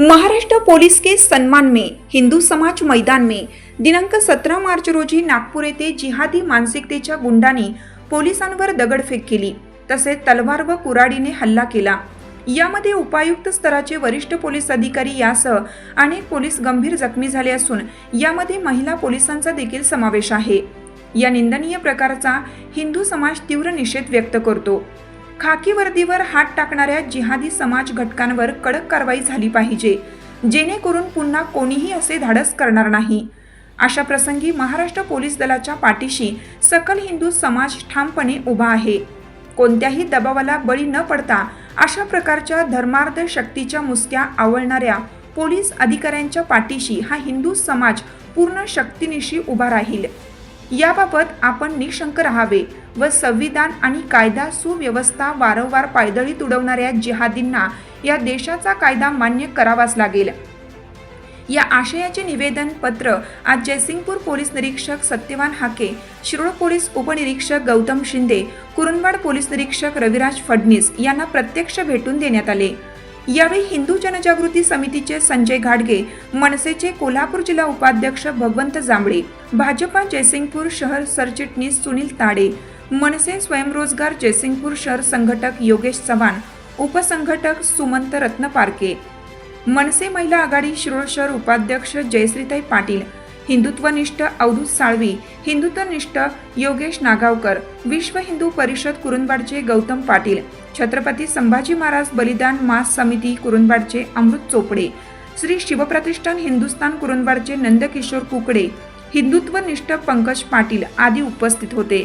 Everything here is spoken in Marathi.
महाराष्ट्र पोलीस के सन्मान में हिंदू समाज मैदान में. दिनांक सतरा मार्च रोजी नागपूर येथे जिहादी मानसिकतेच्या गुंडांनी पोलिसांवर दगडफेक केली. तसेच तलवार व कुराडीने हल्ला केला. यामध्ये उपायुक्त स्तराचे वरिष्ठ पोलीस अधिकारी यासह अनेक पोलीस गंभीर जखमी झाले असून यामध्ये महिला पोलिसांचा देखील समावेश आहे. या निंदनीय प्रकारचा हिंदू समाज तीव्र निषेध व्यक्त करतो. खाकी वर्दीवर हात टाकणाऱ्या जिहादी समाज घटकांवर कडक कारवाई झाली पाहिजे जेणेकरून पुन्हा कोणीही असे धाडस करणार नाही. अशा प्रसंगी महाराष्ट्र पोलीस दलाच्या पाठीशी सकल हिंदू समाज ठामपणे उभा आहे. कोणत्याही दबावाला बळी न पडता अशा प्रकारच्या धर्मार्ध शक्तीच्या मुसक्या आवळणाऱ्या पोलीस अधिकाऱ्यांच्या पाठीशी हा हिंदू समाज पूर्ण शक्तीनिशी उभा राहील. याबाबत आपण निशंक राहावे व संविधान आणि कायदा सुव्यवस्था वारंवार पायदळी तुडवणाऱ्या जिहादींना या देशाचा कायदा मान्य करावाच लागेल. या आशयाचे निवेदन पत्र आज जयसिंगपूर पोलीस निरीक्षक सत्यवान हाके शिरोळ पोलीस उपनिरीक्षक गौतम शिंदे कुरुंदवाड पोलीस निरीक्षक रविराज फडणीस यांना प्रत्यक्ष भेटून देण्यात आले. यावेळी हिंदू जनजागृती समितीचे संजय घाडगे मनसेचे कोल्हापूर जिल्हा उपाध्यक्ष भगवंत जांभळे भाजपा जयसिंगपूर शहर सरचिटणीस सुनील ताडे मनसे स्वयंरोजगार जयसिंगपूर शहर संघटक योगेश चव्हाण उपसंघटक सुमंत रत्नपारके मनसे महिला आघाडी शिरोळ शहर उपाध्यक्ष जयश्रीताई पाटील हिंदुत्वनिष्ठ अवधूत साळवी हिंदुत्वनिष्ठ योगेश नागावकर विश्व हिंदू परिषद कुरुंदवाडचे गौतम पाटील छत्रपती संभाजी महाराज बलिदान मास समिती कुरुंदवाडचे अमृत चोपडे श्री शिवप्रतिष्ठान हिंदुस्थान कुरुंदवाडचे नंदकिशोर कुकडे हिंदुत्वनिष्ठ पंकज पाटील आदी उपस्थित होते.